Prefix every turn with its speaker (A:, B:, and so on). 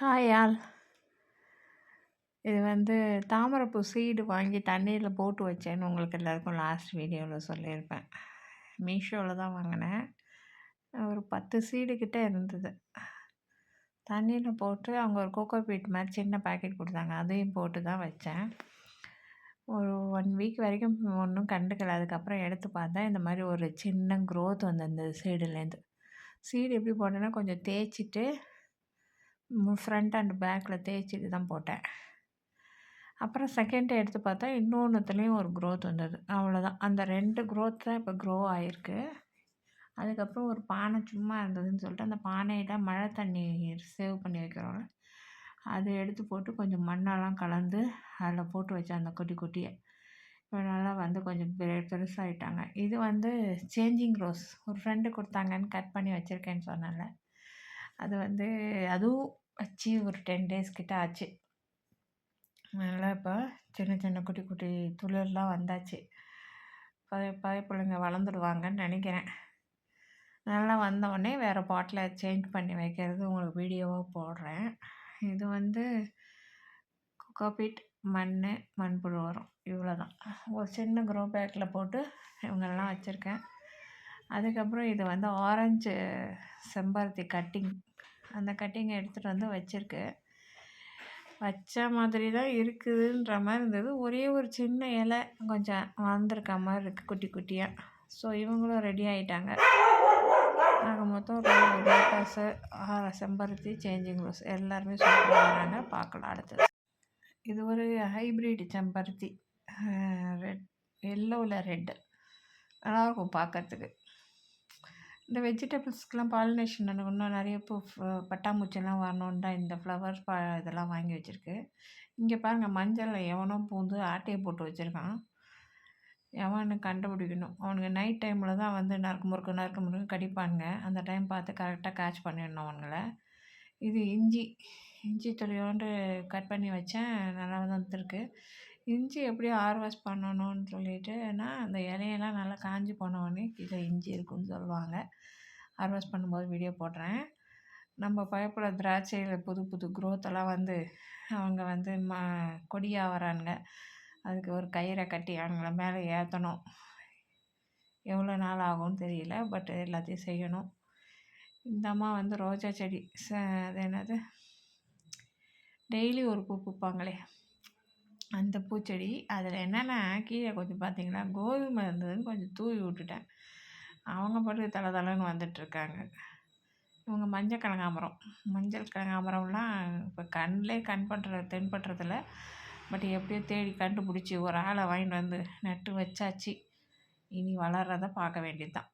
A: Hi all இது வந்து தாமரைப்பூ சீடு வாங்கி தண்ணீரில் போட்டு வச்சேன்னு உங்களுக்கு எல்லாருக்கும் லாஸ்ட் வீடியோவில் சொல்லியிருப்பேன். மீஷோவில் தான் வாங்கினேன். ஒரு பத்து சீடு கிட்டே இருந்தது. தண்ணியில் போட்டு அவங்க ஒரு கோகோ பீட் மாதிரி சின்ன பேக்கெட் கொடுத்தாங்க. அதையும் போட்டு தான் வச்சேன். ஒரு ஒன் வீக் வரைக்கும் ஒன்றும் கண்டுக்கல. அதுக்கப்புறம் எடுத்து பார்த்தா இந்த மாதிரி ஒரு சின்ன க்ரோத் வந்திருந்தது சீடுலேருந்து சீடு எப்படி போட்டேன்னா கொஞ்சம் தேய்ச்சிட்டு ஃப்ரண்ட் அண்ட் பேக்கில் தேய்ச்சிட்டு தான் போட்டேன். அப்புறம் செகண்ட் எடுத்து பார்த்தா இன்னொன்றுத்துலேயும் ஒரு க்ரோத் வந்தது. அவ்வளோதான் அந்த ரெண்டு க்ரோத் தான் இப்போ க்ரோ ஆகிருக்கு அதுக்கப்புறம் ஒரு பானை சும்மா இருந்ததுன்னு சொல்லிட்டு அந்த பானையில் மழை தண்ணி சேவ் பண்ணி வைக்கிறோம்ல அதை எடுத்து போட்டு கொஞ்சம் மண்ணெல்லாம் கலந்து அதில் போட்டு வச்சேன் அந்த குட்டி குட்டியை. இப்போ நல்லா வந்து கொஞ்சம் பெ பெருசாகிட்டாங்க இது வந்து சேஞ்சிங் ரோஸ் ஒரு ஃப்ரெண்டு கொடுத்தாங்கன்னு கட் பண்ணி வச்சுருக்கேன்னு சொன்னேன்ல. அது வந்து அதுவும் வச்சு ஒரு டென் டேஸ் கிட்ட ஆச்சு. நல்லா இப்போ சின்ன சின்ன குட்டி குட்டி துளிர்லாம் வந்தாச்சு. பழைய பழைய பிள்ளைங்க வளர்ந்துடுவாங்கன்னு நினைக்கிறேன். நல்லா வந்தவுடனே வேறு பாட்டில் சேஞ்ச் பண்ணி வைக்கிறது உங்களுக்கு வீடியோவாக போடுறேன். இது வந்து கோகோபீட் மண் மண்புழு வரும் இவ்வளோ தான் ஒரு சின்ன க்ரோ பேக்கில் போட்டு இவங்கெல்லாம் வச்சுருக்கேன். அதுக்கப்புறம் இது வந்து ஆரஞ்சு செம்பருத்தி கட்டிங் அந்த கட்டிங்கை எடுத்துகிட்டு வந்து வச்சுருக்கு. வச்ச மாதிரி தான் இருக்குதுன்ற மாதிரி இருந்தது. ஒரே ஒரு சின்ன இலை கொஞ்சம் வளர்ந்துருக்க மாதிரி இருக்குது குட்டி குட்டியாக ஸோ இவங்களும் ரெடி ஆகிட்டாங்க நாங்கள் மொத்தம் ஒரு லோட்டஸு செம்பருத்தி சேஞ்சிங் ரோஸ் எல்லாருமே சொல்லிட்டு பார்க்கலாம் அடுத்தது. இது ஒரு ஹைப்ரிட் செம்பருத்தி. ரெட் எல்லோவில் ரெட்டு நல்லாயிருக்கும் பார்க்கறதுக்கு. இந்த வெஜிடபிள்ஸ்க்கெலாம் பாலினேஷன் இன்னும் நிறைய பூ பட்டாம்பூச்செல்லாம் வரணுன்னு தான் இந்த ஃப்ளவர் பா இதெல்லாம் வாங்கி வச்சுருக்கு. இங்கே பாருங்கள் மஞ்சளில் எவனோ பூந்து ஆட்டையை போட்டு வச்சுருக்கான். எவனு கண்டுபிடிக்கணும். அவனுங்க நைட் டைமில் தான் வந்து நறுக்கு முறுக்கு நறுக்கு முறுக்கு கடிப்பானுங்க. அந்த டைம் பார்த்து கரெக்டாக கேட்ச் பண்ணிடணும் அவனுங்களை. இது இஞ்சி இஞ்சி துளியோண்டு கட் பண்ணி வச்சேன். நல்லா வந்துருக்கு இஞ்சி எப்படி ஹார்வெஸ்ட் பண்ணணும்னு சொல்லிட்டுனா அந்த இலையெல்லாம் நல்லா காஞ்சி போனவொடனே கீழே இஞ்சி இருக்குன்னு சொல்லுவாங்க. ஹார்வெஸ்ட் பண்ணும்போது வீடியோ போடுறேன். நம்ம பயப்பட திராட்சையில் புது புது க்ரோத்தெல்லாம் வந்து அவங்க வந்து ம கொடியாக வரானுங்க. அதுக்கு ஒரு கயிறை கட்டி அவங்கள மேலே ஏற்றணும் எவ்வளோ நாள் ஆகும்னு தெரியல பட் எல்லாத்தையும் செய்யணும். இந்த அம்மா வந்து ரோஜா செடி ச அது என்னது? டெய்லி ஒரு பூ பூப்பாங்களே. அந்த பூச்செடி அதில் என்னென்னா கீழே கொஞ்சம் பார்த்திங்கன்னா கோதுமை இருந்ததுன்னு கொஞ்சம் தூவி விட்டுட்டேன். அவங்க பாட்டுக்கு தலை தலைன்னு வந்துட்டுருக்காங்க. இவங்க மஞ்சள் கனகாம்பரம். மஞ்சள் கனகாம்பரம்லாம் இப்போ கண்ணிலே கண் பண்ணுற தென்படுறதில்ல பட் எப்படியோ தேடி கண்டுபிடிச்சி ஒரு ஆளை வாங்கிட்டு வந்து நட்டு வச்சாச்சு. இனி வளர்றதை பார்க்க வேண்டியது தான்